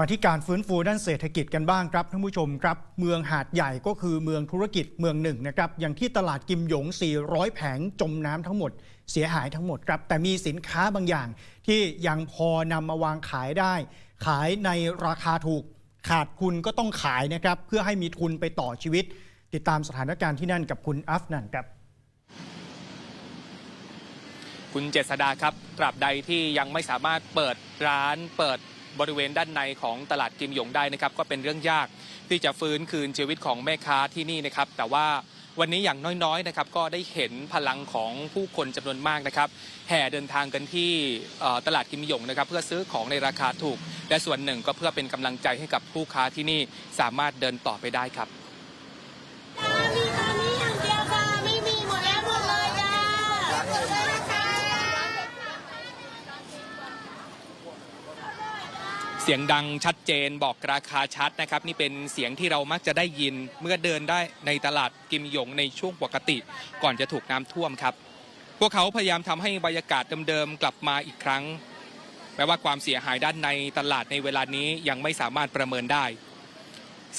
มาที่การฟื้นฟูด้านเศรษฐกิจกันบ้างครับท่านผู้ชมครับ เมืองหาดใหญ่ก็คือเมืองธุรกิจเมืองหนึ่งนะครับอย่างที่ตลาดกิมหยง 400 แผงจมน้ำทั้งหมด เสียหายทั้งหมดครับแต่มีสินค้าบางอย่าง ที่ยังพอนำมาวางขายได้ ขายในราคาถูกขาดทุนก็ต้องขายนะครับเพื่อให้มีทุนไปต่อชีวิต ติดตามสถานการณ์ที่นั่นกับคุณอัฟนันครับคุณเจษดาครับตราบใดที่ยังไม่สามารถเปิดร้านเปิด บริเวณด้านในของตลาดกิมหยงได้นะครับก็เป็นเรื่องยากที่จะฟื้นคืนชีวิตของแม่ค้าที่นี่นะครับ แต่ว่าวันนี้อย่างน้อยๆนะครับก็ได้เห็นพลังของผู้คนจำนวนมากนะครับแห่เดินทางกันที่ตลาดกิมหยงนะครับเพื่อซื้อของในราคาถูก และส่วนหนึ่งก็เพื่อเป็นกำลังใจให้กับผู้ค้าที่นี่สามารถเดินต่อไปได้ครับ มีตอนนี้อย่างเดียวค่ะไม่มีหมดแล้วหมดเลยจ้าหมดเลยนะคะ เสียงดังชัดเจนบอกราคาชัดนะครับ นี่เป็นเสียงที่เรามักจะได้ยินเมื่อเดินได้ในตลาดกิมหยงในช่วงปกติ ก่อนจะถูกน้ำท่วมครับ พวกเขาพยายามทำให้บรรยากาศเดิมๆกลับมาอีกครั้งแม้ว่าความเสียหายด้านในตลาดในเวลานี้ยังไม่สามารถประเมินได้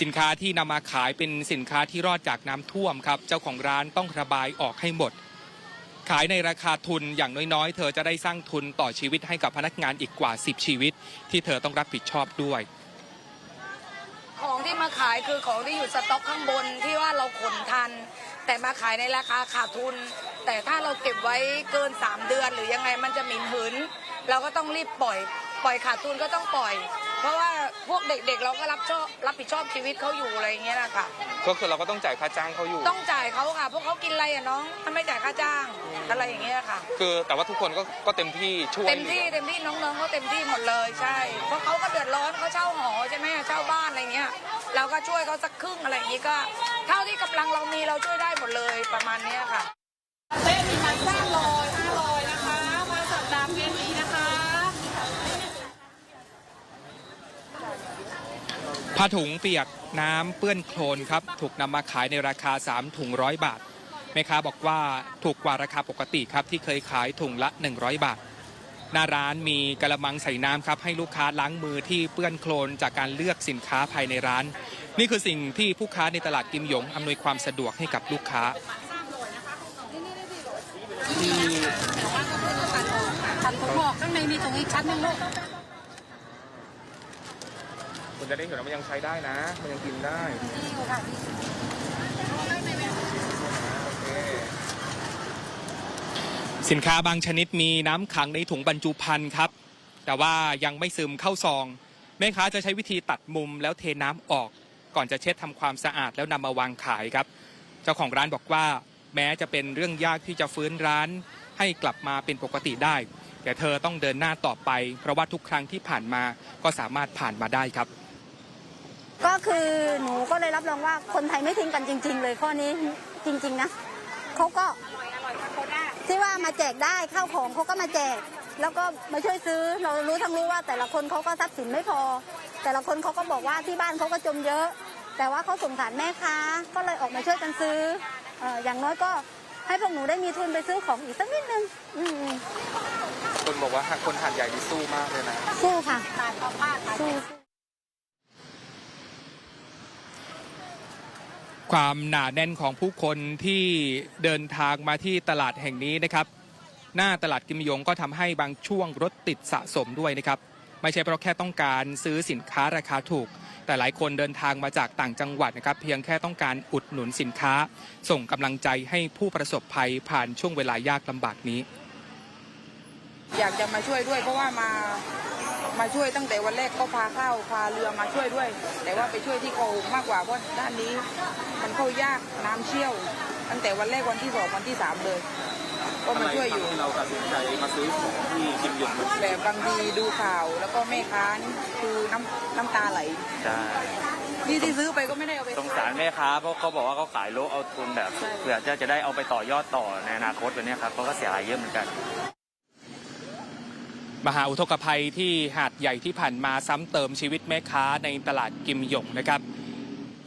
สินค้าที่นำมาขายเป็นสินค้าที่รอดจากน้ำท่วมครับ เจ้าของร้านต้องระบายออกให้หมด ขายในราคาทุนอย่างน้อยๆ เธอจะได้สร้างทุนต่อชีวิตให้กับพนักงานอีกกว่า 10 ชีวิต ที่เธอต้องรับผิดชอบด้วย ของที่มาขายคือของที่อยู่สต็อกข้างบนที่ว่าเราขนทัน แต่มาขายในราคาขาดทุน แต่ถ้าเราเก็บไว้เกิน 3 เดือน หรือยังไงมันจะหมิ่นหืนเราก็ต้องรีบปล่อย ปล่อยขาดทุนก็ต้องปล่อย เพราะว่าพวกเด็กๆเราก็รับชอบรับผิดชอบชีวิตเขาอยู่อะไรอย่างเงี้ยนะคะก็คือเราก็ต้องจ่ายค่าจ้างเขาอยู่ ต้องจ่ายเขาค่ะ พวกเขากินอะไรอะน้องถ้าไม่จ่ายค่าจ้างอะไรอย่างเงี้ยค่ะ คือแต่ว่าทุกคนก็ก็เต็มที่ช่วยเต็มที่เต็มที่น้องๆเขาเต็มที่หมดเลยใช่ เพราะเขาก็เดือดร้อนเขาเช่าหอใช่ไหมเช่าบ้านอะไรเงี้ยเราก็ช่วยเขาสักครึ่งอะไรอย่างงี้ก็ เท่าที่กำลังเรามีเราช่วยได้หมดเลยประมาณเนี้ยค่ะ เส้นมีมันห้าร้อยห้าร้อยนะคะมาสัปดาห์เย็นนี้นะคะ ผ้าถุงเปียกน้ำเปื้อนโคลนครับถูกนำมาขายในราคา 3 ถุงร้อยบาทแม่ค้าบอกว่าถูกกว่าราคาปกติครับที่เคยขายถุงละ 100 บาท หน้าร้านมีกระมังใส่น้ำครับให้ลูกค้าล้างมือที่เปื้อนโคลนจากการเลือกสินค้าภายในร้าน นี่คือสิ่งที่ผู้ค้าในตลาดกิมหยงอำนวยความสะดวกให้กับลูกค้าตัดผมออกข้างในมีตรงอีกชั้นนึงลูก จะได้เห็นว่ามันยังใช้ได้นะ มันยังกินได้สินค้าบางชนิดมีน้ำขังในถุงบรรจุภัณฑ์ครับ แต่ว่ายังไม่ซึมเข้าซอง แม่ค้าจะใช้วิธีตัดมุมแล้วเทน้ำออก ก่อนจะเช็ดทำความสะอาดแล้วนำมาวางขายครับ เจ้าของร้านบอกว่า แม้จะเป็นเรื่องยากที่จะฟื้นร้าน ให้กลับมาเป็นปกติได้ แต่เธอต้องเดินหน้าต่อไป เพราะว่าทุกครั้งที่ผ่านมาก็สามารถผ่านมาได้ครับก็ คือหนูก็เลยรับรองว่าคนไทยไม่ทิ้งกันจริง ๆ เลยข้อนี้จริง ๆ นะเขาก็ที่ว่ามาแจกได้ข้าวของเขาก็มาแจก แล้วก็มาช่วยซื้อเรารู้ทั้งรู้ว่าแต่ละคนเขาก็ทรัพย์สินไม่พอ แต่ละคนเขาก็บอกว่าที่บ้านเขาก็จมเยอะ แต่ว่าเขาสงสารแม่ค้าก็เลยออกมาช่วยกันซื้อเอ่ออย่างน้อยก็ให้พวกหนูได้มีทุนไปซื้อของอีกสักนิดนึงอืมคนบอกว่าคนหาดใหญ่นี่สู้มากเลยนะ สู้ค่ะสู้ ความหนาแน่นของผู้คนที่เดินทางมาที่ตลาดแห่งนี้นะครับ หน้าตลาดกิมยงก็ทำให้บางช่วงรถติดสะสมด้วยนะครับ ไม่ใช่เพราะแค่ต้องการซื้อสินค้าราคาถูก แต่หลายคนเดินทางมาจากต่างจังหวัดนะครับ เพียงแค่ต้องการอุดหนุนสินค้า ส่งกำลังใจให้ผู้ประสบภัยผ่านช่วงเวลายากลำบากนี้ อยากจะมาช่วยด้วยเพราะว่ามา มาช่วยตั้งแต่วันแรกก็พาข้าวพาเรือมาช่วยด้วย แต่ว่าไปช่วยที่โกมากกว่าเพราะด้านนี้ มันเข้ายากน้ำเชี่ยว ตั้งแต่วันแรกวันที่สองวันที่สามเลยก็มาช่วยอยู่เราตัดสินใจมาซื้อของที่กิมยงแบบบางทีดูข่าวแล้วก็แม่ค้านี่คือน้ำน้ำตาไหลใช่นี่ที่ซื้อไปก็ไม่ได้เอาไปสงสารแม่ค้าเพราะเขาบอกว่าเขาขายโลเอาทุนแบบใช่เผื่อจะจะได้เอาไปต่อยอดต่อในอนาคตแบบเนี้ยครับเขาก็เสียหายเยอะเหมือนกัน มหาอุทกภัยที่หาดใหญ่ที่ผ่านมาซ้ำเติมชีวิตแม่ค้าในตลาดกิมหยงนะครับ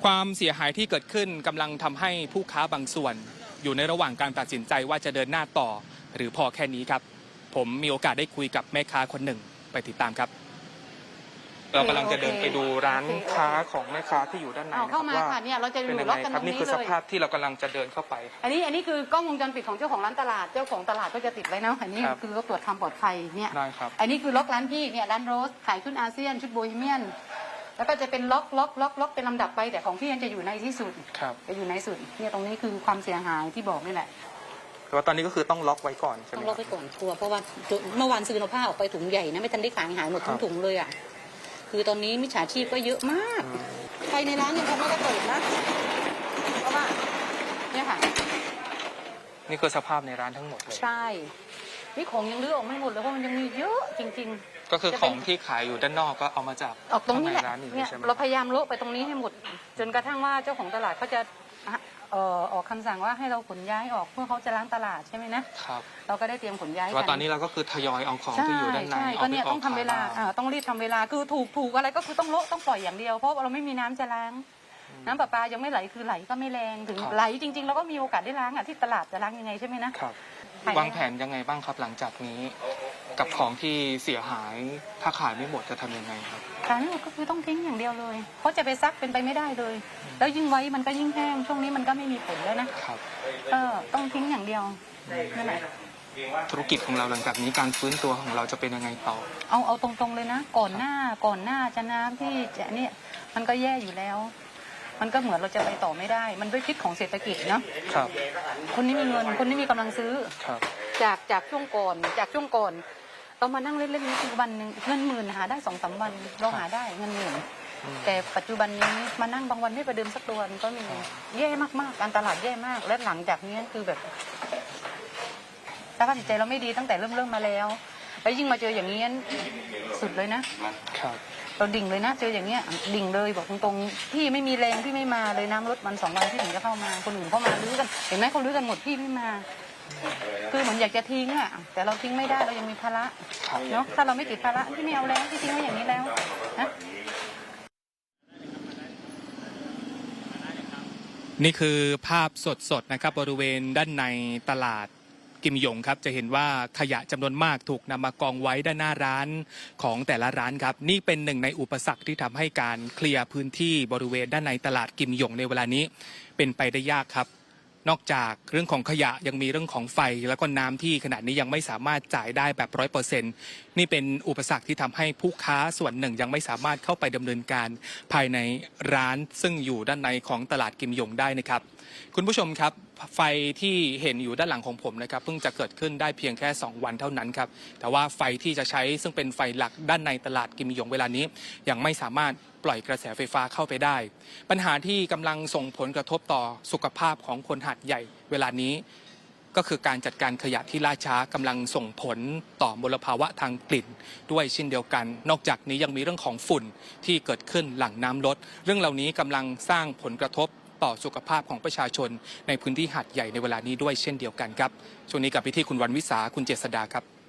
ความเสียหายที่เกิดขึ้นกำลังทำให้ผู้ค้าบางส่วน อยู่ในระหว่างการตัดสินใจว่าจะเดินหน้าต่อ หรือพอแค่นี้ครับ ผมมีโอกาสได้คุยกับแม่ค้าคนหนึ่งไปติดตามครับ เรากำลังจะเดินโอเคไปดูร้านโอเคค้าของแม่ค้าที่อยู่ด้านในเอานะคเข้ารับมาว่าค่ะเนี่ยเราจะอเป็นยู่ยังล็ไงอกกันคตรัรบงนี่นี้คือเลสยภาพที่เรากำลังจะเดินเข้าไป อันนี้อันนี้คือกล้องวงจรปิดของเจ้าของร้านตลาดเจ้าของตลาดก็จะติดไว้นะอันนี้ครับ คือเขาตรวจความปลอดภัยเนี่ยได้ครับ อันนี้คือล็อกร้านพี่เนี่ยร้านโรสขายชุดอาเซียนชุดโบฮีเมียน แล้วก็จะเป็นล็อกล็อกล็อกล็อกเป็นลำดับไปแต่ของพี่ยังจะอยู่ในที่สุดครับจะอยู่ในสุดเนี่ยตรงนี้คือความเสียหายที่บอกนี่แหละ แต่ว่าตอนนี้ก็คือต้องล็อกไว้ก่อนใช่ไหมต้องคล็รัอบ กไว้ก่อนกลัวเพราะว่าเมื่อวานซื้อเอาผ้าออกไปถุงใหญ่นะไม่ทันได้ขายหายหมดทั้คงรับถุงเลยอะ คือตอนนี้มิจฉาชีพก็เยอะมาก ใครในร้านยังคงไม่ได้เปิดนะ เพราะว่าเนี่ยค่ะ นี่คือสภาพในร้านทั้งหมดเลย ใช่ นี่ของยังเลือกออกไม่หมดเลยเพราะมันยังมีเยอะจริงก็คือของที่ขายอยู่ด้านนอกก็เอามาจากๆออกตรงนี้แหละข้าใร้านนี้เนี่ยใช่ไหมเราพยายามโละไปตรงนี้ให้หมด จนกระทั่งว่าเจ้าของตลาดเขาจะอะ เอ่อออกคำสั่งว่าให้เราขนย้ายออกเพื่อเขาจะล้างตลาดใช่ไหมนะครับ เราก็ได้เตรียมขนย้ายแต่กัว่าตอนนี้เราก็คือทยอยเอาของใช่ที่อยู่ด้านในใช่เอาก็ไปเนี่ยออต้อกงทำเวลาขยบ้งอ่าต้องรีบทำเวลาคือถูกถูกอะไรก็คือต้องโละต้องปล่อยอย่างเดียวเพราะเราไม่มีน้ำจะล้าง น้ำประปายังไม่ไหลคือไหลก็ไม่แรงถึงครับ ไหลจริงๆเราก็มีโอกาสได้ล้างอะที่ตลาดจะล้างยังไงใช่ไหมนะครับขายวางแผนยังไงบ้างครับหลังจากนี้ กับของที่เสียหายถ้าขายไม่หมดจะทำยังไงครับ ขายไม่หมดก็คือต้องทิ้งอย่างเดียวเลยเพราะจะไปซักเป็นไปไม่ได้เลย แล้วยิ่งไว้มันก็ยิ่งแห้ง ช่วงนี้มันก็ไม่มีผลแล้วนะครับ ก็ต้องทิ้งอย่างเดียวนั่นแหละธุรกิจของเราหลังจากนี้การฟื้นตัวของเราจะเป็นยังไงต่อ เอาเอาตรงๆเลยนะ ก่อนหน้าก่อนหน้าจะน้ำที่จะเนี่ยมันก็แย่อยู่แล้ว มันก็เหมือนเราจะไปต่อไม่ได้ มันด้วยพิษของเศรษฐกิจเนาะครับ คนนี้มีเงินคนนี้มีกำลังซื้อ ครับ จากจากช่วงก่อนจากช่วงก่อน เรามานั่งเล่นๆนี้คือวันหนึ่งเงินหมื่นหาได้สองสามวันเราหาได้เงินหมื่นแต่ปัจจุบันนี้มานั่งบางวันไม่ประเดิมสักตัวมันก็มีแย่มากๆ การตลาดแย่มาก และหลังจากนี้คือแบบสภาพจิตใจเราไม่ดีตั้งแต่เริ่มเริ่มมาแล้วแล้วยิ่งมาเจออย่างนี้สุดเลยนะครับเราดิ่งเลยนะเจออย่างเงี้ยดิ่งเลยบอกตรงๆพี่ไม่มีแรงพี่ไม่มาเลยน้ำลดมันสองวันพี่ถึงจะเข้ามาคนอื่นเข้ามาลื้อกันเห็นไหมเขาลื้อกันหมดพี่ไม่มา คือเหมือนอยากจะทิ้งอะ แต่เราทิ้งไม่ได้เรายังมีภาระครับเนาะถ้าเราไม่ติดภาระที่ไม่เอาแล้วที่ทิ้งไว้อย่างนี้แล้วนะนี่คือภาพสดๆนะครับบริเวณด้านในตลาดกิมหยงครับจะเห็นว่าขยะจำนวนมากถูกนำมากองไว้ด้านหน้าร้านของแต่ละร้านครับ นี่เป็นหนึ่งในอุปสรรคที่ทำให้การเคลียร์พื้นที่บริเวณด้านในตลาดกิมหยงในเวลานี้เป็นไปได้ยากครับ นอกจากเรื่องของขยะยังมีเรื่องของไฟ แล้วก็น้ำที่ขณะนี้ยังไม่สามารถจ่ายได้แบบร้อยเปอร์เซ็นต์นี่เป็นอุปสรรคที่ทำให้ผู้ค้าส่วนหนึ่งยังไม่สามารถเข้าไปดำเนินการภายในร้านซึ่งอยู่ด้านในของตลาดกิมหยงได้นะครับ คุณผู้ชมครับ ไฟที่เห็นอยู่ด้านหลังของผมนะครับเพิ่งจะเกิดขึ้นได้เพียงแค่ 2 วันเท่านั้นครับแต่ว่าไฟที่จะใช้ซึ่งเป็นไฟหลักด้านในตลาดกิมหยงเวลานี้ ยังไม่สามารถปล่อยกระแสไฟฟ้าเข้าไปได้ ปัญหาที่กำลังส่งผลกระทบต่อสุขภาพของคนหัดใหญ่เวลานี้ก็คือการจัดการขยะที่ล่าช้ากำลังส่งผลต่อมลภาวะทางกลิ่น ด้วยเช่นเดียวกัน นอกจากนี้ยังมีเรื่องของฝุ่นที่เกิดขึ้นหลังน้ำลด เรื่องเหล่านี้กำลังสร้างผลกระทบ ต่อสุขภาพของประชาชน ในพื้นที่หัดใหญ่ในเวลานี้ด้วยเช่นเดียวกันครับช่วงนี้กับพิธีคุณวันวิสาคุณเจษดาครับ